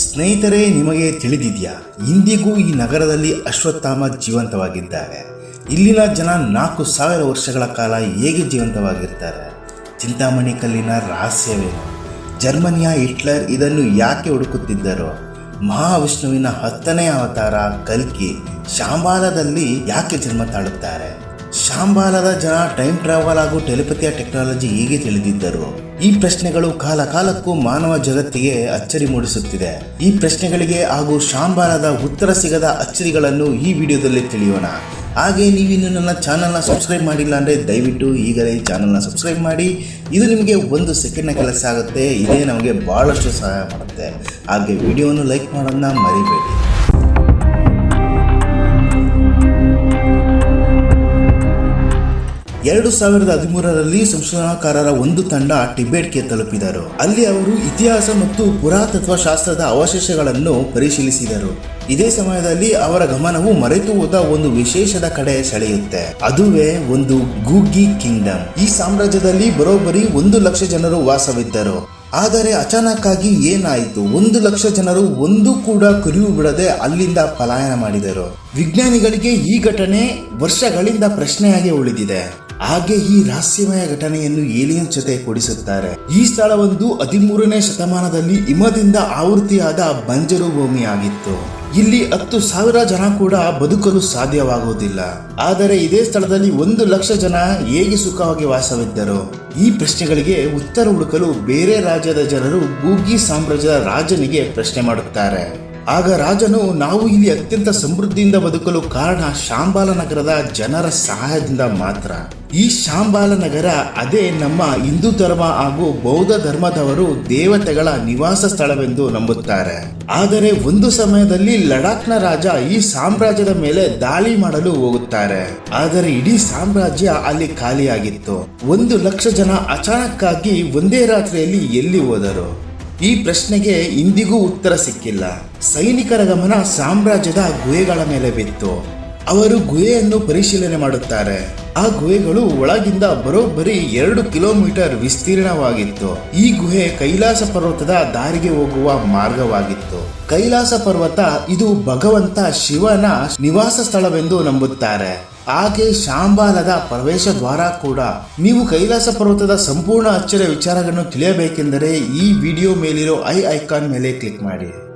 ಸ್ನೇಹಿತರೆ, ನಿಮಗೆ ತಿಳಿದಿದೆಯಾ? ಇಂದಿಗೂ ಈ ನಗರದಲ್ಲಿ ಅಶ್ವತ್ಥಾಮ ಜೀವಂತವಾಗಿದ್ದಾರೆ. ಇಲ್ಲಿನ ಜನ ನಾಲ್ಕು ಸಾವಿರ ವರ್ಷಗಳ ಕಾಲ ಹೇಗೆ ಜೀವಂತವಾಗಿರ್ತಾರೆ? ಚಿಂತಾಮಣಿ ಕಲ್ಲಿನ ರಹಸ್ಯವೇನು? ಜರ್ಮನಿಯ ಹಿಟ್ಲರ್ ಇದನ್ನು ಯಾಕೆ ಹುಡುಕುತ್ತಿದ್ದರು? ಮಹಾವಿಷ್ಣುವಿನ ಹತ್ತನೇ ಅವತಾರ ಕಲ್ಕಿ, ಶಾಂಬಾಲದಲ್ಲಿ ಯಾಕೆ ಜನ್ಮ ತಾಳುತ್ತಾರೆ? ಶಾಂಬಾಲದ ಜನ ಟೈಮ್ ಟ್ರಾವೆಲ್ ಹಾಗೂ ಟೆಲಿಪತಿಯ ಟೆಕ್ನಾಲಜಿ ಹೇಗೆ ತಿಳಿದಿದ್ದರು. ಈ ಪ್ರಶ್ನೆಗಳು ಕಾಲ ಕಾಲಕ್ಕೂ ಮಾನವ ಜಗತ್ತಿಗೆ ಅಚ್ಚರಿ ಮೂಡಿಸುತ್ತಿದೆ. ಈ ಪ್ರಶ್ನೆಗಳಿಗೆ ಹಾಗೂ ಶಾಂಬಾಲದ ಉತ್ತರ ಸಿಗದ ಅಚ್ಚರಿಗಳನ್ನು ಈ ವಿಡಿಯೋದಲ್ಲಿ ತಿಳಿಯೋಣ. ಹಾಗೆ ನೀವಿನ್ನು ನನ್ನ ಚಾನಲ್ನ ಸಬ್ಸ್ಕ್ರೈಬ್ ಮಾಡಿಲ್ಲ ಅಂದರೆ ದಯವಿಟ್ಟು ಈಗಲೇ ಈ ಚಾನಲ್ನ ಸಬ್ಸ್ಕ್ರೈಬ್ ಮಾಡಿ. ಇದು ನಿಮಗೆ ಒಂದು ಸೆಕೆಂಡ್ನ ಕೆಲಸ ಆಗುತ್ತೆ. ಇದೇ ನಮಗೆ ಭಾಳಷ್ಟು ಸಹಾಯ ಮಾಡುತ್ತೆ. ಹಾಗೆ ವಿಡಿಯೋವನ್ನು ಲೈಕ್ ಮಾಡೋದನ್ನ ಮರಿಬೇಡಿ. ಎರಡು ಸಾವಿರದ ಹದಿಮೂರರಲ್ಲಿ ಸಂಶೋಧನಾಕಾರರ ಒಂದು ತಂಡ ಟಿಬೆಟ್ಗೆ ತಲುಪಿದರು. ಅಲ್ಲಿ ಅವರು ಇತಿಹಾಸ ಮತ್ತು ಪುರಾತತ್ವ ಶಾಸ್ತ್ರದ ಅವಶೇಷಗಳನ್ನು ಪರಿಶೀಲಿಸಿದರು. ಇದೇ ಸಮಯದಲ್ಲಿ ಅವರ ಗಮನವು ಮರೆತು ಹೋದ ಒಂದು ವಿಶೇಷದ ಕಡೆ ಸೆಳೆಯುತ್ತೆ. ಅದುವೇ ಒಂದು ಗೂಗಿ ಕಿಂಗ್ಡಮ್. ಈ ಸಾಮ್ರಾಜ್ಯದಲ್ಲಿ ಬರೋಬ್ಬರಿ ಒಂದು ಲಕ್ಷ ಜನರು ವಾಸವಿದ್ದರು. ಆದರೆ ಅಚಾನಕ್ ಆಗಿ ಏನಾಯಿತು? ಒಂದು ಲಕ್ಷ ಜನರು ಒಂದು ಕೂಡ ಕುರಿವು ಬಿಡದೆ ಅಲ್ಲಿಂದ ಪಲಾಯನ ಮಾಡಿದರು. ವಿಜ್ಞಾನಿಗಳಿಗೆ ಈ ಘಟನೆ ವರ್ಷಗಳಿಂದ ಪ್ರಶ್ನೆಯಾಗಿ ಉಳಿದಿದೆ. ಹಾಗೆ ಈ ರಹಸ್ಯಮಯ ಘಟನೆಯನ್ನು ಏಲಿಯನ್ ಜೊತೆ ಕೊಡಿಸುತ್ತಾರೆ. ಈ ಸ್ಥಳವೊಂದು ಹದಿಮೂರನೇ ಶತಮಾನದಲ್ಲಿ ಹಿಮದಿಂದ ಆವೃತ್ತಿಯಾದ ಬಂಜರು ಭೂಮಿಯಾಗಿತ್ತು. ಇಲ್ಲಿ ಹತ್ತು ಸಾವಿರ ಜನ ಕೂಡ ಬದುಕಲು ಸಾಧ್ಯವಾಗುವುದಿಲ್ಲ. ಆದರೆ ಇದೇ ಸ್ಥಳದಲ್ಲಿ ಒಂದು ಲಕ್ಷ ಜನ ಹೇಗೆ ಸುಖವಾಗಿ ವಾಸವಿದ್ದರು? ಈ ಪ್ರಶ್ನೆಗಳಿಗೆ ಉತ್ತರ ಹುಡುಕಲು ಬೇರೆ ರಾಜ್ಯದ ಜನರು ಗೂಗಿ ಸಾಮ್ರಾಜ್ಯದ ರಾಜನಿಗೆ ಪ್ರಶ್ನೆ ಮಾಡುತ್ತಾರೆ. ಆಗ ರಾಜನು, ನಾವು ಇಲ್ಲಿ ಅತ್ಯಂತ ಸಮೃದ್ಧಿಯಿಂದ ಬದುಕಲು ಕಾರಣ ಶಾಂಬಾಲ ನಗರದ ಜನರ ಸಹಾಯದಿಂದ ಮಾತ್ರ. ಈ ಶಾಂಬಾಲ ನಗರ ಅದೇ ನಮ್ಮ ಹಿಂದೂ ಧರ್ಮ ಹಾಗೂ ಬೌದ್ಧ ಧರ್ಮದವರು ದೇವತೆಗಳ ನಿವಾಸ ಸ್ಥಳವೆಂದು ನಂಬುತ್ತಾರೆ. ಆದರೆ ಒಂದು ಸಮಯದಲ್ಲಿ ಲಡಾಖ್ನ ರಾಜ ಈ ಸಾಮ್ರಾಜ್ಯದ ಮೇಲೆ ದಾಳಿ ಮಾಡಲು ಹೋಗುತ್ತಾರೆ. ಆದರೆ ಇಡೀ ಸಾಮ್ರಾಜ್ಯ ಅಲ್ಲಿ ಖಾಲಿಯಾಗಿತ್ತು. ಒಂದು ಲಕ್ಷ ಜನ ಅಚಾನಕ್ಕಾಗಿ ಒಂದೇ ರಾತ್ರಿಯಲ್ಲಿ ಎಲ್ಲಿ ಹೋದರು? ಈ ಪ್ರಶ್ನೆಗೆ ಇಂದಿಗೂ ಉತ್ತರ ಸಿಕ್ಕಿಲ್ಲ. ಸೈನಿಕರ ಗಮನ ಸಾಮ್ರಾಜ್ಯದ ಗುಹೆಗಳ ಮೇಲೆ ಬಿತ್ತು. ಅವರು ಗುಹೆಯನ್ನು ಪರಿಶೀಲನೆ ಮಾಡುತ್ತಾರೆ. ಆ ಗುಹೆಗಳು ಒಳಗಿಂದ ಬರೋಬ್ಬರಿ ಎರಡು ಕಿಲೋಮೀಟರ್ ವಿಸ್ತೀರ್ಣವಾಗಿತ್ತು. ಈ ಗುಹೆ ಕೈಲಾಸ ಪರ್ವತದ ದಾರಿಗೆ ಹೋಗುವ ಮಾರ್ಗವಾಗಿತ್ತು. ಕೈಲಾಸ ಪರ್ವತ ಇದು ಭಗವಂತ ಶಿವನ ನಿವಾಸ ಸ್ಥಳವೆಂದು ನಂಬುತ್ತಾರೆ. ಹಾಗೆ ಶಾಂಬಾಲದ ಪ್ರವೇಶ ದ್ವಾರ ಕೂಡ. ನೀವು ಕೈಲಾಸ ಪರ್ವತದ ಸಂಪೂರ್ಣ ಅಚ್ಚರಿಯ ವಿಚಾರಗಳನ್ನು ತಿಳಿಯಬೇಕೆಂದರೆ ಈ ವಿಡಿಯೋ ಮೇಲಿರೋ ಐ ಐಕಾನ್ ಮೇಲೆ ಕ್ಲಿಕ್ ಮಾಡಿ.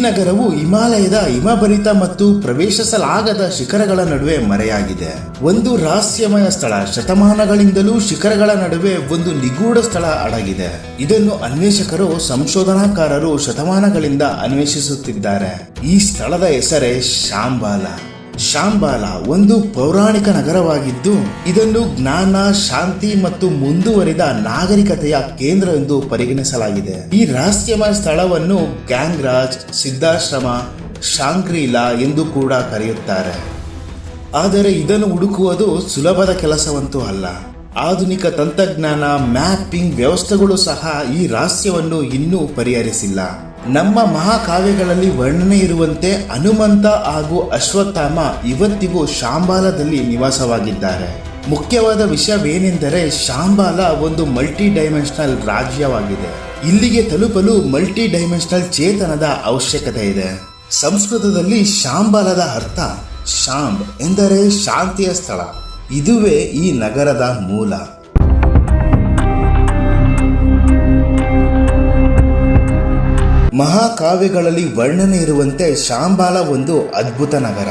ನಗರವು ಹಿಮಾಲಯದ ಹಿಮಭರಿತ ಮತ್ತು ಪ್ರವೇಶಿಸಲಾಗದ ಶಿಖರಗಳ ನಡುವೆ ಮರೆಯಾಗಿದೆ. ಒಂದು ರಹಸ್ಯಮಯ ಸ್ಥಳ ಶತಮಾನಗಳಿಂದಲೂ ಶಿಖರಗಳ ನಡುವೆ ಒಂದು ನಿಗೂಢ ಸ್ಥಳ ಅಡಗಿದೆ. ಇದನ್ನು ಅನ್ವೇಷಕರು, ಸಂಶೋಧನಾಕಾರರು ಶತಮಾನಗಳಿಂದ ಅನ್ವೇಷಿಸುತ್ತಿದ್ದಾರೆ. ಈ ಸ್ಥಳದ ಹೆಸರೇ ಶಾಂಬಾಲ ಶಾಂಬಾಲ ಒಂದು ಪೌರಾಣಿಕ ನಗರವಾಗಿದ್ದು, ಇದನ್ನು ಜ್ಞಾನ, ಶಾಂತಿ ಮತ್ತು ಮುಂದುವರಿದ ನಾಗರಿಕತೆಯ ಕೇಂದ್ರ ಎಂದು ಪರಿಗಣಿಸಲಾಗಿದೆ. ಈ ರಹಸ್ಯಮಯ ಸ್ಥಳವನ್ನು ಗ್ಯಾಂಗ್ರಾಜ್, ಸಿದ್ಧಾಶ್ರಮ, ಶಾಂಗ್ರೀಲಾ ಎಂದು ಕೂಡ ಕರೆಯುತ್ತಾರೆ. ಆದರೆ ಇದನ್ನು ಹುಡುಕುವುದು ಸುಲಭದ ಕೆಲಸವಂತೂ ಅಲ್ಲ. ಆಧುನಿಕ ತಂತ್ರಜ್ಞಾನ ಮ್ಯಾಪಿಂಗ್ ವ್ಯವಸ್ಥೆಗಳು ಸಹ ಈ ರಹಸ್ಯವನ್ನು ಇನ್ನೂ ಪರಿಹರಿಸಿಲ್ಲ. ನಮ್ಮ ಮಹಾಕಾವ್ಯಗಳಲ್ಲಿ ವರ್ಣನೆ ಇರುವಂತೆ ಹನುಮಂತ ಹಾಗೂ ಅಶ್ವತ್ಥಾಮ ಇವತ್ತಿಗೂ ಶಾಂಬಾಲದಲ್ಲಿ ನಿವಾಸವಾಗಿದ್ದಾರೆ. ಮುಖ್ಯವಾದ ವಿಷಯವೇನೆಂದರೆ ಶಾಂಬಾಲ ಒಂದು ಮಲ್ಟಿ ಡೈಮೆನ್ಷನಲ್ ರಾಜ್ಯವಾಗಿದೆ. ಇಲ್ಲಿಗೆ ತಲುಪಲು ಮಲ್ಟಿ ಡೈಮೆನ್ಷನಲ್ ಚೇತನದ ಅವಶ್ಯಕತೆ ಇದೆ. ಸಂಸ್ಕೃತದಲ್ಲಿ ಶಾಂಬಾಲದ ಅರ್ಥ ಶಾಂಬ್ ಎಂದರೆ ಶಾಂತಿಯ ಸ್ಥಳ. ಇದುವೇ ಈ ನಗರದ ಮೂಲ. ಮಹಾಕಾವ್ಯಗಳಲ್ಲಿ ವರ್ಣನೆ ಇರುವಂತೆ ಶಾಂಬಾಲ ಒಂದು ಅದ್ಭುತ ನಗರ.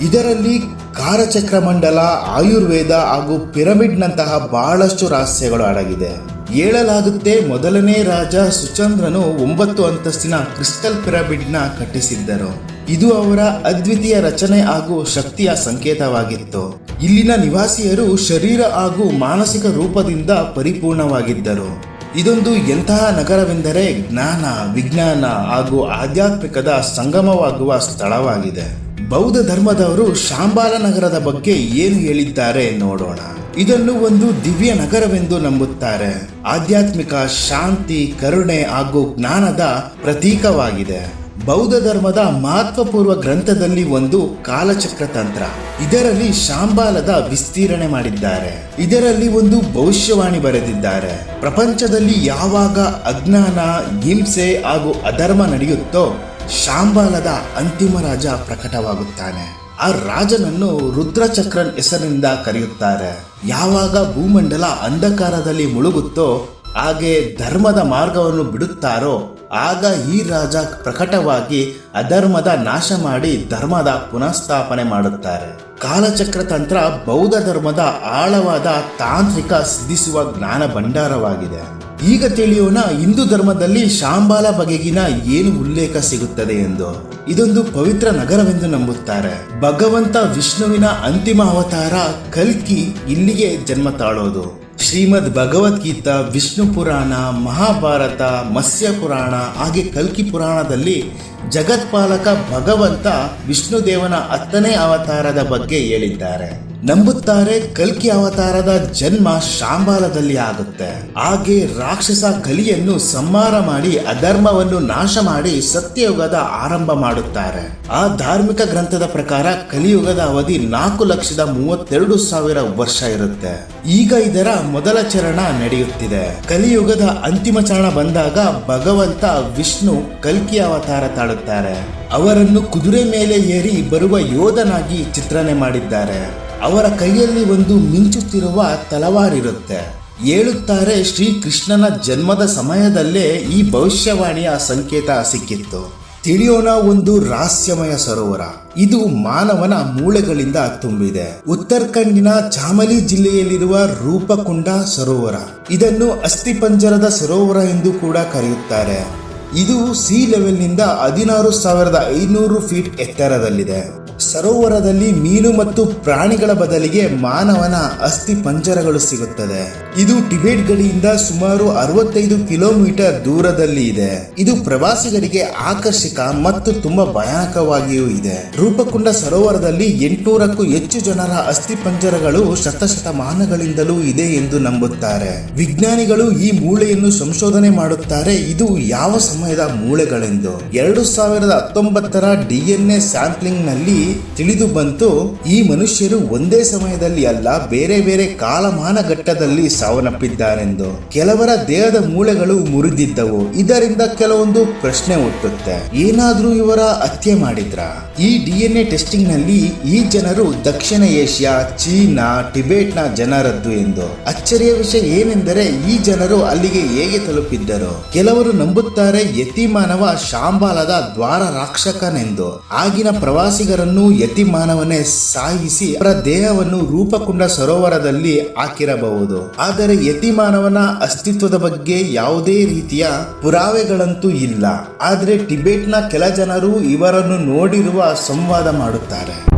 ಇದರಲ್ಲಿ ಕಾರಚಕ್ರ ಮಂಡಲ, ಆಯುರ್ವೇದ ಹಾಗೂ ಪಿರಮಿಡ್ನಂತಹ ಬಹಳಷ್ಟು ರಹಸ್ಯಗಳು ಅಡಗಿದೆ. ಹೇಳಲಾಗುತ್ತೆ ಮೊದಲನೇ ರಾಜ ಸುಚಂದ್ರನು ಒಂಬತ್ತು ಅಂತಸ್ತಿನ ಕ್ರಿಸ್ಟಲ್ ಪಿರಮಿಡ್ನ ಕಟ್ಟಿಸಿದ್ದರು. ಇದು ಅವರ ಅದ್ವಿತೀಯ ರಚನೆ ಹಾಗೂ ಶಕ್ತಿಯ ಸಂಕೇತವಾಗಿತ್ತು. ಇಲ್ಲಿನ ನಿವಾಸಿಯರು ಶರೀರ ಹಾಗೂ ಮಾನಸಿಕ ರೂಪದಿಂದ ಪರಿಪೂರ್ಣವಾಗಿದ್ದರು. ಇದೊಂದು ಎಂತಹ ನಗರವೆಂದರೆ ಜ್ಞಾನ, ವಿಜ್ಞಾನ ಹಾಗೂ ಆಧ್ಯಾತ್ಮಿಕದ ಸಂಗಮವಾಗುವ ಸ್ಥಳವಾಗಿದೆ. ಬೌದ್ಧ ಧರ್ಮದವರು ಶಾಂಬಾಲ ನಗರದ ಬಗ್ಗೆ ಏನು ಹೇಳಿದ್ದಾರೆ ನೋಡೋಣ. ಇದನ್ನು ಒಂದು ದಿವ್ಯ ನಗರವೆಂದು ನಂಬುತ್ತಾರೆ. ಆಧ್ಯಾತ್ಮಿಕ ಶಾಂತಿ, ಕರುಣೆ ಹಾಗೂ ಜ್ಞಾನದ ಪ್ರತೀಕವಾಗಿದೆ. ಬೌದ್ಧ ಧರ್ಮದ ಮಹತ್ವಪೂರ್ವ ಗ್ರಂಥದಲ್ಲಿ ಒಂದು ಕಾಲಚಕ್ರ ತಂತ್ರ. ಇದರಲ್ಲಿ ಶಾಂಬಾಲದ ವಿಸ್ತೀರ್ಣೆ ಮಾಡಿದ್ದಾರೆ. ಇದರಲ್ಲಿ ಒಂದು ಭವಿಷ್ಯವಾಣಿ ಬರೆದಿದ್ದಾರೆ. ಪ್ರಪಂಚದಲ್ಲಿ ಯಾವಾಗ ಅಜ್ಞಾನ, ಹಿಂಸೆ ಹಾಗೂ ಅಧರ್ಮ ನಡೆಯುತ್ತೋ ಶಾಂಬಾಲದ ಅಂತಿಮ ರಾಜ ಪ್ರಕಟವಾಗುತ್ತಾನೆ. ಆ ರಾಜನನ್ನು ರುದ್ರಚಕ್ರನ್ ಹೆಸರಿನಿಂದ ಕರೆಯುತ್ತಾರೆ. ಯಾವಾಗ ಭೂಮಂಡಲ ಅಂಧಕಾರದಲ್ಲಿ ಮುಳುಗುತ್ತೋ ಹಾಗೆ ಧರ್ಮದ ಮಾರ್ಗವನ್ನು ಬಿಡುತ್ತಾರೋ ಆಗ ಈ ರಾಜ ಪ್ರಕಟವಾಗಿ ಅಧರ್ಮದ ನಾಶ ಮಾಡಿ ಧರ್ಮದ ಪುನಃಸ್ಥಾಪನೆ ಮಾಡುತ್ತಾರೆ. ಕಾಲಚಕ್ರ ತಂತ್ರ ಬೌದ್ಧ ಧರ್ಮದ ಆಳವಾದ ತಾಂತ್ರಿಕ ಸಿದ್ಧಿಸುವ ಜ್ಞಾನ ಭಂಡಾರವಾಗಿದೆ. ಈಗ ತಿಳಿಯೋಣ ಹಿಂದೂ ಧರ್ಮದಲ್ಲಿ ಶಾಂಬಾಲ ಬಗೆಗಿನ ಏನು ಉಲ್ಲೇಖ ಸಿಗುತ್ತದೆ ಎಂದು. ಇದೊಂದು ಪವಿತ್ರ ನಗರವೆಂದು ನಂಬುತ್ತಾರೆ. ಭಗವಂತ ವಿಷ್ಣುವಿನ ಅಂತಿಮ ಅವತಾರ ಕಲ್ಕಿ ಇಲ್ಲಿಗೆ ಜನ್ಮ ತಾಳೋದು. ಶ್ರೀಮದ್ ಭಗವದ್ಗೀತಾ ವಿಷ್ಣು ಪುರಾಣ, ಮಹಾಭಾರತ, ಮತ್ಸ್ಯ ಪುರಾಣ, ಹಾಗೆ ಕಲ್ಕಿ ಪುರಾಣದಲ್ಲಿ ಜಗತ್ಪಾಲಕ ಭಗವಂತ ವಿಷ್ಣುದೇವನ ಹತ್ತನೇ ಅವತಾರದ ಬಗ್ಗೆ ಹೇಳಿದ್ದಾರೆ. ನಂಬುತ್ತಾರೆ ಕಲ್ಕಿ ಅವತಾರದ ಜನ್ಮ ಶಾಂಬಾಲದಲ್ಲಿ ಆಗುತ್ತೆ. ಹಾಗೆ ರಾಕ್ಷಸ ಕಲಿಯನ್ನು ಸಂಹಾರ ಮಾಡಿ ಅಧರ್ಮವನ್ನು ನಾಶ ಮಾಡಿ ಸತ್ಯಯುಗದ ಆರಂಭ ಮಾಡುತ್ತಾರೆ. ಆ ಧಾರ್ಮಿಕ ಗ್ರಂಥದ ಪ್ರಕಾರ ಕಲಿಯುಗದ ಅವಧಿ ನಾಲ್ಕು ಲಕ್ಷದ ಮೂವತ್ತೆರಡು ಸಾವಿರ ವರ್ಷ ಇರುತ್ತೆ. ಈಗ ಇದರ ಮೊದಲ ಚರಣ ನಡೆಯುತ್ತಿದೆ. ಕಲಿಯುಗದ ಅಂತಿಮ ಚರಣ ಬಂದಾಗ ಭಗವಂತ ವಿಷ್ಣು ಕಲ್ಕಿ ಅವತಾರ ತಾಳುತ್ತಾರೆ. ಅವರನ್ನು ಕುದುರೆ ಮೇಲೆ ಏರಿ ಬರುವ ಯೋಧನಾಗಿ ಚಿತ್ರಣೆ ಮಾಡಿದ್ದಾರೆ. ಅವರ ಕೈಯಲ್ಲಿ ಒಂದು ಮಿಂಚುತ್ತಿರುವ ತಲವಾರಿರುತ್ತೆ. ಹೇಳುತ್ತಾರೆ ಶ್ರೀಕೃಷ್ಣನ ಜನ್ಮದ ಸಮಯದಲ್ಲೇ ಈ ಭವಿಷ್ಯವಾಣಿಯ ಸಂಕೇತ ಸಿಕ್ಕಿತ್ತು. ತಿಳಿಯೋಣ ಒಂದು ರಹಸ್ಯಮಯ ಸರೋವರ. ಇದು ಮಾನವನ ಮೂಳೆಗಳಿಂದ ತುಂಬಿದೆ. ಉತ್ತರಾಖಂಡಿನ ಚಾಮಲಿ ಜಿಲ್ಲೆಯಲ್ಲಿರುವ ರೂಪಕುಂಡ ಸರೋವರ. ಇದನ್ನು ಅಸ್ಥಿಪಂಜರದ ಸರೋವರ ಎಂದು ಕೂಡ ಕರೆಯುತ್ತಾರೆ. ಇದು ಸಿ ಲೆವೆಲ್ನಿಂದ ಹದಿನಾರು ಸಾವಿರದ ಐನೂರು ಫೀಟ್ ಎತ್ತರದಲ್ಲಿದೆ. ಸರೋವರದಲ್ಲಿ ಮೀನು ಮತ್ತು ಪ್ರಾಣಿಗಳ ಬದಲಿಗೆ ಮಾನವನ ಅಸ್ಥಿ ಪಂಜರಗಳು ಸಿಗುತ್ತದೆ. ಇದು ಟಿಬೆಟ್ ಗಡಿಯಿಂದ ಸುಮಾರು ಅರವತ್ತೈದು ಕಿಲೋಮೀಟರ್ ದೂರದಲ್ಲಿ ಇದೆ. ಇದು ಪ್ರವಾಸಿಗರಿಗೆ ಆಕರ್ಷಕ ಮತ್ತು ತುಂಬಾ ಭಯಾನಕವಾಗಿಯೂ ಇದೆ. ರೂಪಕುಂಡ ಸರೋವರದಲ್ಲಿ ಎಂಟುನೂರಕ್ಕೂ ಹೆಚ್ಚು ಜನರ ಅಸ್ಥಿ ಪಂಜರಗಳು ಶತಶತಮಾನಗಳಿಂದಲೂ ಇದೆ ಎಂದು ನಂಬುತ್ತಾರೆ. ವಿಜ್ಞಾನಿಗಳು ಈ ಮೂಳೆಯನ್ನು ಸಂಶೋಧನೆ ಮಾಡುತ್ತಾರೆ, ಇದು ಯಾವ ಸಮಯದ ಮೂಳೆಗಳೆಂದು ಎರಡು ಸಾವಿರದ ಹತ್ತೊಂಬತ್ತರ ಡಿಎನ್ಎ ಸ್ಯಾಂಪ್ಲಿಂಗ್ನಲ್ಲಿ ತಿಳಿದು ಬಂತು, ಈ ಮನುಷ್ಯರು ಒಂದೇ ಸಮಯದಲ್ಲಿ ಅಲ್ಲ, ಬೇರೆ ಬೇರೆ ಕಾಲಮಾನ ಘಟ್ಟದಲ್ಲಿ ಸಾವನ್ನಪ್ಪಿದ್ದಾರೆಂದು. ಕೆಲವರ ದೇಹದ ಮೂಳೆಗಳು ಮುರಿದಿದ್ದವು. ಇದರಿಂದ ಕೆಲವೊಂದು ಪ್ರಶ್ನೆ ಹುಟ್ಟುತ್ತೆ. ಏನಾದ್ರೂ ಇವರ ಹತ್ಯೆ ಮಾಡಿದ್ರ? ಈ ಡಿಎನ್ಎ ಟೆಸ್ಟಿಂಗ್ನಲ್ಲಿ ಈ ಜನರು ದಕ್ಷಿಣ ಏಷ್ಯಾ, ಚೀನಾ ಟಿಬೆಟ್ನ ಜನರದ್ದು ಎಂದು. ಅಚ್ಚರಿಯ ವಿಷಯ ಏನೆಂದರೆ, ಈ ಜನರು ಅಲ್ಲಿಗೆ ಹೇಗೆ ತಲುಪಿದ್ದರು? ಕೆಲವರು ನಂಬುತ್ತಾರೆ ಯತಿಮಾನವ ಶಾಂಬಾಲದ ದ್ವಾರ ರಾಕ್ಷಕನೆಂದು. ಆಗಿನ ಪ್ರವಾಸಿಗರನ್ನು ಯತಿಮಾನವನೇ ಸಾಯಿಸಿ ಅವರ ದೇಹವನ್ನು ರೂಪಕುಂಡ ಸರೋವರದಲ್ಲಿ ಹಾಕಿರಬಹುದು. ಆದರೆ ಯತಿಮಾನವನ ಅಸ್ತಿತ್ವದ ಬಗ್ಗೆ ಯಾವುದೇ ರೀತಿಯ ಪುರಾವೆಗಳಂತೂ ಇಲ್ಲ. ಆದರೆ ಟಿಬೆಟ್ನ ಕೆಲ ಜನರು ಇವರನ್ನು ನೋಡಿರುವ ಸಂವಾದ ಮಾಡುತ್ತಾರೆ.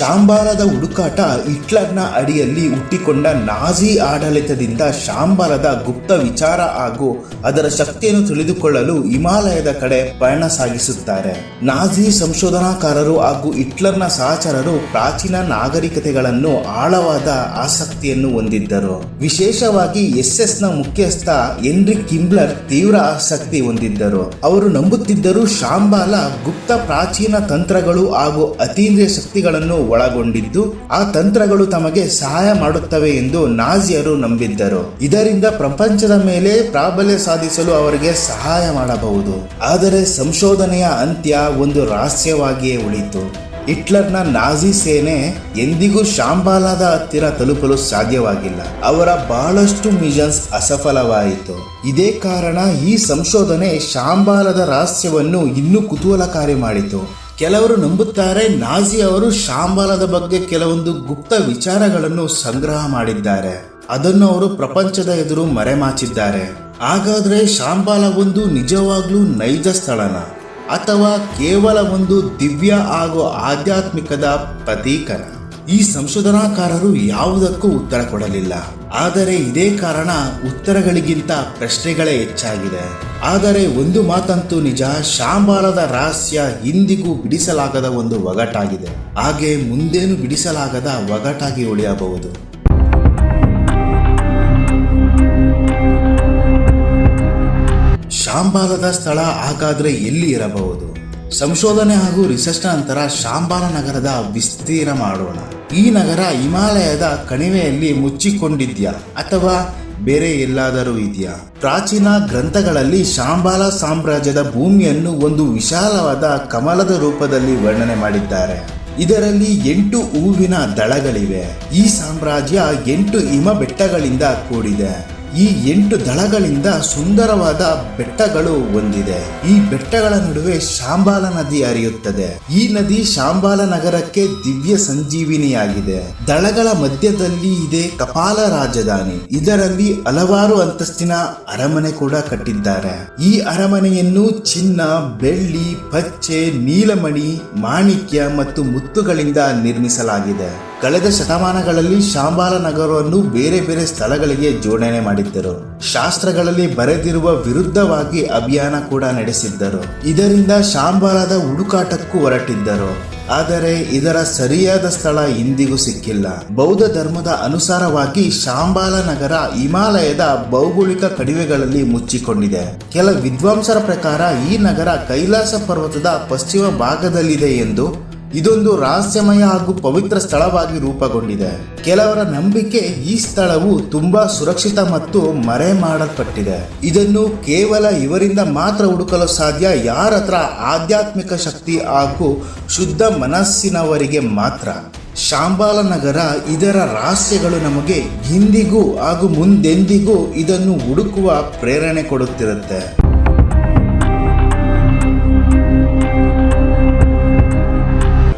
ಶಾಂಬಾಲದ ಹುಡುಕಾಟ ಹಿಟ್ಲರ್ನ ಅಡಿಯಲ್ಲಿ ಹುಟ್ಟಿಕೊಂಡ ನಾಜಿ ಆಡಳಿತದಿಂದ ಶಾಂಬಾಲದ ಗುಪ್ತ ವಿಚಾರ ಹಾಗೂ ಅದರ ಶಕ್ತಿಯನ್ನು ತಿಳಿದುಕೊಳ್ಳಲು ಹಿಮಾಲಯದ ಕಡೆ ಪಯಣ ಸಾಗಿಸುತ್ತಾರೆ. ನಾಜಿ ಸಂಶೋಧನಾಕಾರರು ಹಾಗೂ ಹಿಟ್ಲರ್ನ ಸಹಚರರು ಪ್ರಾಚೀನ ನಾಗರಿಕತೆಗಳನ್ನು ಆಳವಾದ ಆಸಕ್ತಿಯನ್ನು ಹೊಂದಿದ್ದರು. ವಿಶೇಷವಾಗಿ ಎಸ್ ಎಸ್ನ ಮುಖ್ಯಸ್ಥ ಹೆನ್ರಿ ಕಿಂಬ್ಲರ್ ತೀವ್ರ ಆಸಕ್ತಿ ಹೊಂದಿದ್ದರು. ಅವರು ನಂಬುತ್ತಿದ್ದರು ಶಾಂಬಾಲ ಗುಪ್ತ ಪ್ರಾಚೀನ ತಂತ್ರಗಳು ಹಾಗೂ ಅತೀಂದ್ರಿಯ ಶಕ್ತಿಗಳನ್ನು ಒಳಗೊಂಡಿದ್ದು, ಆ ತಂತ್ರಗಳು ತಮಗೆ ಸಹಾಯ ಮಾಡುತ್ತವೆ ಎಂದು ನಾಜಿಯರು ನಂಬಿದ್ದರು. ಇದರಿಂದ ಪ್ರಪಂಚದ ಮೇಲೆ ಪ್ರಾಬಲ್ಯ ಸಾಧಿಸಲು ಅವರಿಗೆ ಸಹಾಯ ಮಾಡಬಹುದು. ಆದರೆ ಸಂಶೋಧನೆಯ ಅಂತ್ಯ ಒಂದು ರಹಸ್ಯವಾಗಿಯೇ ಉಳಿತು ಹಿಟ್ಲರ್ನ ನಾಜಿ ಸೇನೆ ಎಂದಿಗೂ ಶಾಂಬಾಲಾದ ಹತ್ತಿರ ತಲುಪಲು ಸಾಧ್ಯವಾಗಿಲ್ಲ. ಅವರ ಬಹಳಷ್ಟು ಮಿಷನ್ಸ್ ಅಸಫಲವಾಯಿತು. ಇದೇ ಕಾರಣ ಈ ಸಂಶೋಧನೆ ಶಾಂಬಾಲದ ರಹಸ್ಯವನ್ನು ಇನ್ನೂ ಕುತೂಹಲಕಾರಿ ಮಾಡಿತು. ಕೆಲವರು ನಂಬುತ್ತಾರೆ, ನಾಜಿ ಅವರು ಶಾಂಬಾಲದ ಬಗ್ಗೆ ಕೆಲವೊಂದು ಗುಪ್ತ ವಿಚಾರಗಳನ್ನು ಸಂಗ್ರಹ ಮಾಡಿದ್ದಾರೆ. ಅದನ್ನು ಅವರು ಪ್ರಪಂಚದ ಎದುರು ಮರೆಮಾಚಿದ್ದಾರೆ. ಹಾಗಾದ್ರೆ ಶಾಂಬಾಲ ಒಂದು ನಿಜವಾಗ್ಲೂ ನೈಜ ಸ್ಥಳನ, ಅಥವಾ ಕೇವಲ ಒಂದು ದಿವ್ಯ ಹಾಗೂ ಆಧ್ಯಾತ್ಮಿಕದ ಪ್ರತೀಕನ? ಈ ಸಂಶೋಧನಾಕಾರರು ಯಾವುದಕ್ಕೂ ಉತ್ತರ ಕೊಡಲಿಲ್ಲ. ಆದರೆ ಇದೇ ಕಾರಣ ಉತ್ತರಗಳಿಗಿಂತ ಪ್ರಶ್ನೆಗಳೇ ಹೆಚ್ಚಾಗಿದೆ. ಆದರೆ ಒಂದು ಮಾತಂತೂ ನಿಜ, ಶಾಂಬಾಲದ ರಹಸ್ಯ ಇಂದಿಗೂ ಬಿಡಿಸಲಾಗದ ಒಂದು ಒಗಟಾಗಿದೆ. ಹಾಗೆ ಮುಂದೇನು ಬಿಡಿಸಲಾಗದ ಒಗಟಾಗಿ ಉಳಿಯಬಹುದು. ಶಾಂಬಾಲದ ಸ್ಥಳ ಹಾಗಾದ್ರೆ ಎಲ್ಲಿ ಇರಬಹುದು? ಸಂಶೋಧನೆ ಹಾಗೂ ರಿಸರ್ಚ್ ನಂತರ ಶಾಂಬಾಲ ನಗರದ ವಿಸ್ತೀರ್ಣ ಮಾಡೋಣ. ಈ ನಗರ ಹಿಮಾಲಯದ ಕಣಿವೆಯಲ್ಲಿ ಮುಚ್ಚಿಕೊಂಡಿದ್ಯಾ ಅಥವಾ ಬೇರೆ ಎಲ್ಲಾದರೂ ಇದೆಯಾ? ಪ್ರಾಚೀನ ಗ್ರಂಥಗಳಲ್ಲಿ ಶಾಂಬಾಲ ಸಾಮ್ರಾಜ್ಯದ ಭೂಮಿಯನ್ನು ಒಂದು ವಿಶಾಲವಾದ ಕಮಲದ ರೂಪದಲ್ಲಿ ವರ್ಣನೆ ಮಾಡಿದ್ದಾರೆ. ಇದರಲ್ಲಿ ಎಂಟು ಹೂವಿನ ದಳಗಳಿವೆ. ಈ ಸಾಮ್ರಾಜ್ಯ ಎಂಟು ಹಿಮ ಬೆಟ್ಟಗಳಿಂದ ಕೂಡಿದೆ. ಈ ಎಂಟು ದಳಗಳಿಂದ ಸುಂದರವಾದ ಬೆಟ್ಟಗಳು ಹೊಂದಿದೆ ಈ ಬೆಟ್ಟಗಳ ನಡುವೆ ಶಾಂಬಾಲ ನದಿ ಹರಿಯುತ್ತದೆ. ಈ ನದಿ ಶಾಂಬಾಲ ನಗರಕ್ಕೆ ದಿವ್ಯ ಸಂಜೀವಿನಿಯಾಗಿದೆ. ದಳಗಳ ಮಧ್ಯದಲ್ಲಿ ಇದೆ ಕಪಾಲ ರಾಜಧಾನಿ. ಇದರಲ್ಲಿ ಹಲವಾರು ಅಂತಸ್ತಿನ ಅರಮನೆ ಕೂಡ ಕಟ್ಟಿದ್ದಾರೆ. ಈ ಅರಮನೆಯನ್ನು ಚಿನ್ನ, ಬೆಳ್ಳಿ, ಪಚ್ಚೆ, ನೀಲಮಣಿ, ಮಾಣಿಕ್ಯ ಮತ್ತು ಮುತ್ತುಗಳಿಂದ ನಿರ್ಮಿಸಲಾಗಿದೆ. ಕಳೆದ ಶತಮಾನಗಳಲ್ಲಿ ಶಾಂಬಾಲ ನಗರವನ್ನು ಬೇರೆ ಬೇರೆ ಸ್ಥಳಗಳಿಗೆ ಜೋಡಣೆ ಮಾಡಿದ್ದರು. ಶಾಸ್ತ್ರಗಳಲ್ಲಿ ಬರೆದಿರುವ ವಿರುದ್ಧವಾಗಿ ಅಭಿಯಾನ ಕೂಡ ನಡೆಸಿದ್ದರು. ಇದರಿಂದ ಶಾಂಬಾಲದ ಹುಡುಕಾಟಕ್ಕೂ ಹೊರಟಿದ್ದರು. ಆದರೆ ಇದರ ಸರಿಯಾದ ಸ್ಥಳ ಇಂದಿಗೂ ಸಿಕ್ಕಿಲ್ಲ. ಬೌದ್ಧ ಧರ್ಮದ ಅನುಸಾರವಾಗಿ ಶಾಂಬಾಲ ನಗರ ಹಿಮಾಲಯದ ಭೌಗೋಳಿಕ ಕಣಿವೆಗಳಲ್ಲಿ ಮುಚ್ಚಿಕೊಂಡಿದೆ. ಕೆಲ ವಿದ್ವಾಂಸರ ಪ್ರಕಾರ ಈ ನಗರ ಕೈಲಾಸ ಪರ್ವತದ ಪಶ್ಚಿಮ ಭಾಗದಲ್ಲಿದೆ ಎಂದು ಇದೊಂದು ರಹಸ್ಯಮಯ ಹಾಗೂ ಪವಿತ್ರ ಸ್ಥಳವಾಗಿ ರೂಪುಗೊಂಡಿದೆ. ಕೆಲವರ ನಂಬಿಕೆ ಈ ಸ್ಥಳವು ತುಂಬಾ ಸುರಕ್ಷಿತ ಮತ್ತು ಮರೆ ಮಾಡಲ್ಪಟ್ಟಿದೆ. ಇದನ್ನು ಕೇವಲ ಇವರಿಂದ ಮಾತ್ರ ಹುಡುಕಲು ಸಾಧ್ಯ ಯಾರ ಹತ್ರ ಆಧ್ಯಾತ್ಮಿಕ ಶಕ್ತಿ ಹಾಗೂ ಶುದ್ಧ ಮನಸ್ಸಿನವರಿಗೆ ಮಾತ್ರ. ಶಾಂಬಾಲ ನಗರ ಇದರ ರಹಸ್ಯಗಳು ನಮಗೆ ಹಿಂದಿಗೂ ಹಾಗೂ ಮುಂದೆಂದಿಗೂ ಇದನ್ನು ಹುಡುಕುವ ಪ್ರೇರಣೆ ಕೊಡುತ್ತಿರುತ್ತೆ.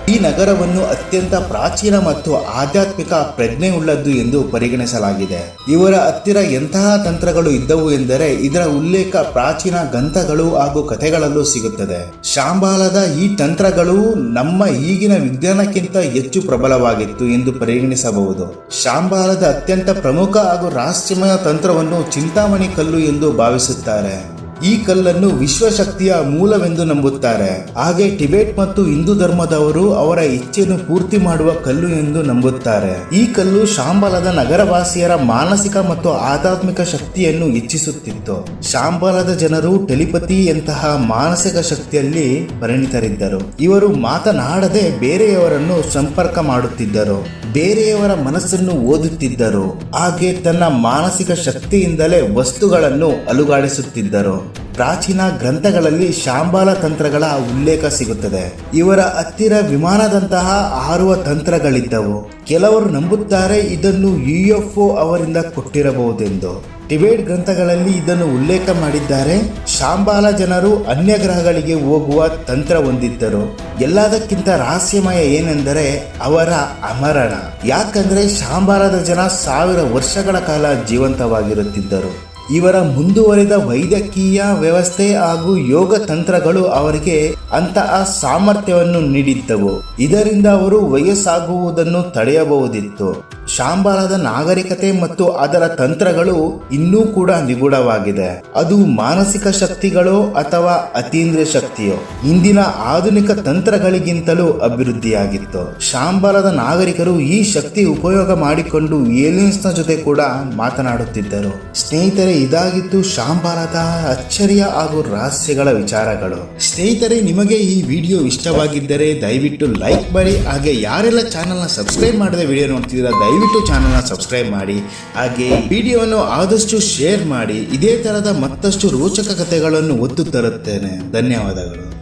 ಈ ನಗರವನ್ನು ಅತ್ಯಂತ ಪ್ರಾಚೀನ ಮತ್ತು ಆಧ್ಯಾತ್ಮಿಕ ಪ್ರಜ್ಞೆಯುಳ್ಳದ್ದು ಎಂದು ಪರಿಗಣಿಸಲಾಗಿದೆ. ಇವರ ಹತ್ತಿರ ಎಂತಹ ತಂತ್ರಗಳು ಇದ್ದವು ಎಂದರೆ ಇದರ ಉಲ್ಲೇಖ ಪ್ರಾಚೀನ ಗ್ರಂಥಗಳು ಹಾಗೂ ಕಥೆಗಳಲ್ಲೂ ಸಿಗುತ್ತದೆ. ಶಾಂಬಾಲದ ಈ ತಂತ್ರಗಳು ನಮ್ಮ ಈಗಿನ ವಿಜ್ಞಾನಕ್ಕಿಂತ ಹೆಚ್ಚು ಪ್ರಬಲವಾಗಿತ್ತು ಎಂದು ಪರಿಗಣಿಸಬಹುದು. ಶಾಂಬಾಲದ ಅತ್ಯಂತ ಪ್ರಮುಖ ಹಾಗೂ ರಹಸ್ಯಮಯ ತಂತ್ರವನ್ನು ಚಿಂತಾಮಣಿ ಕಲ್ಲು ಎಂದು ಭಾವಿಸುತ್ತಾರೆ. ಈ ಕಲ್ಲನ್ನು ವಿಶ್ವಶಕ್ತಿಯ ಮೂಲವೆಂದು ನಂಬುತ್ತಾರೆ. ಹಾಗೆ ಟಿಬೆಟ್ ಮತ್ತು ಹಿಂದೂ ಧರ್ಮದವರು ಅವರ ಇಚ್ಛೆಯನ್ನು ಪೂರ್ತಿ ಮಾಡುವ ಕಲ್ಲು ಎಂದು ನಂಬುತ್ತಾರೆ. ಈ ಕಲ್ಲು ಶಾಂಬಲದ ನಗರವಾಸಿಯರ ಮಾನಸಿಕ ಮತ್ತು ಆಧ್ಯಾತ್ಮಿಕ ಶಕ್ತಿಯನ್ನು ಹೆಚ್ಚಿಸುತ್ತಿತ್ತು. ಶಾಂಬಲದ ಜನರು ಟೆಲಿಪತಿಯಂತಹ ಮಾನಸಿಕ ಶಕ್ತಿಯಲ್ಲಿ ಪರಿಣಿತರಿದ್ದರು. ಇವರು ಮಾತನಾಡದೆ ಬೇರೆಯವರನ್ನು ಸಂಪರ್ಕ ಮಾಡುತ್ತಿದ್ದರು. ಬೇರೆಯವರ ಮನಸ್ಸನ್ನು ಓದುತ್ತಿದ್ದರು. ಹಾಗೆ ತನ್ನ ಮಾನಸಿಕ ಶಕ್ತಿಯಿಂದಲೇ ವಸ್ತುಗಳನ್ನು ಅಲುಗಾಡಿಸುತ್ತಿದ್ದರು. ಪ್ರಾಚೀನ ಗ್ರಂಥಗಳಲ್ಲಿ ಶಾಂಬಾಲ ತಂತ್ರಗಳ ಉಲ್ಲೇಖ ಸಿಗುತ್ತದೆ. ಇವರ ಹತ್ತಿರ ವಿಮಾನದಂತಹ ಹಾರುವ ತಂತ್ರಗಳಿದ್ದವು. ಕೆಲವರು ನಂಬುತ್ತಾರೆ ಇದನ್ನು ಯುಎಫ್ಒ ಅವರಿಂದ ಕೊಟ್ಟಿರಬಹುದೆಂದು. ಟಿಬೇಟ್ ಗ್ರಂಥಗಳಲ್ಲಿ ಇದನ್ನು ಉಲ್ಲೇಖ ಮಾಡಿದ್ದಾರೆ. ಶಾಂಬಾಲ ಜನರು ಅನ್ಯ ಗ್ರಹಗಳಿಗೆ ಹೋಗುವ ತಂತ್ರ ಹೊಂದಿದ್ದರು. ಎಲ್ಲದಕ್ಕಿಂತ ರಹಸ್ಯಮಯ ಏನೆಂದರೆ ಅವರ ಅಮರಣ. ಯಾಕಂದ್ರೆ ಶಾಂಬಾಲದ ಜನ ಸಾವಿರ ವರ್ಷಗಳ ಕಾಲ ಜೀವಂತವಾಗಿರುತ್ತಿದ್ದರು. ಇವರ ಮುಂದುವರಿದ ವೈದ್ಯಕೀಯ ವ್ಯವಸ್ಥೆ ಹಾಗೂ ಯೋಗ ತಂತ್ರಗಳು ಅವರಿಗೆ ಅಂತಹ ಸಾಮರ್ಥ್ಯವನ್ನು ನೀಡಿದ್ದವು. ಇದರಿಂದ ಅವರು ವಯಸ್ಸಾಗುವುದನ್ನು ತಡೆಯಬಹುದಿತ್ತು. ಶಾಂಬಾಲದ ನಾಗರಿಕತೆ ಮತ್ತು ಅದರ ತಂತ್ರಗಳು ಇನ್ನೂ ಕೂಡ ನಿಗೂಢವಾಗಿದೆ. ಅದು ಮಾನಸಿಕ ಶಕ್ತಿಗಳೋ ಅಥವಾ ಅತೀಂದ್ರಿಯ ಶಕ್ತಿಯೋ? ಇಂದಿನ ಆಧುನಿಕ ತಂತ್ರಗಳಿಗಿಂತಲೂ ಅಭಿವೃದ್ಧಿಯಾಗಿತ್ತು. ಶಾಂಬಾಲದ ನಾಗರಿಕರು ಈ ಶಕ್ತಿ ಉಪಯೋಗ ಮಾಡಿಕೊಂಡು ಏಲಿಯನ್ಸ್ನ ಜೊತೆ ಕೂಡ ಮಾತನಾಡುತ್ತಿದ್ದರು. ಸ್ನೇಹಿತರೆ ಇದಾಗಿತ್ತು ಶಾಂಬಾಲದ ಅಚ್ಚರಿಯ ಹಾಗೂ ರಹಸ್ಯಗಳ ವಿಚಾರಗಳು. ಸ್ನೇಹಿತರೆ, ನಿಮಗೆ ಈ ವಿಡಿಯೋ ಇಷ್ಟವಾಗಿದ್ದರೆ ದಯವಿಟ್ಟು ಲೈಕ್ ಮಾಡಿ, ಹಾಗೆ ಯಾರೆಲ್ಲ ಚಾನಲ್ನ ಸಬ್ಸ್ಕ್ರೈಬ್ ಮಾಡದೆ ವಿಡಿಯೋ ನೋಡ್ತಿದ್ದೀರಾ ಚಾನಲ್ನ ಸಬ್ಸ್ಕ್ರೈಬ್ ಮಾಡಿ, ಹಾಗೆ ವಿಡಿಯೋವನ್ನು ಆದಷ್ಟು ಶೇರ್ ಮಾಡಿ, ಇದೇ ಥರದ ಮತ್ತಷ್ಟು ರೋಚಕ ಕಥೆಗಳನ್ನು ಒತ್ತು ತರುತ್ತೇನೆ. ಧನ್ಯವಾದಗಳು.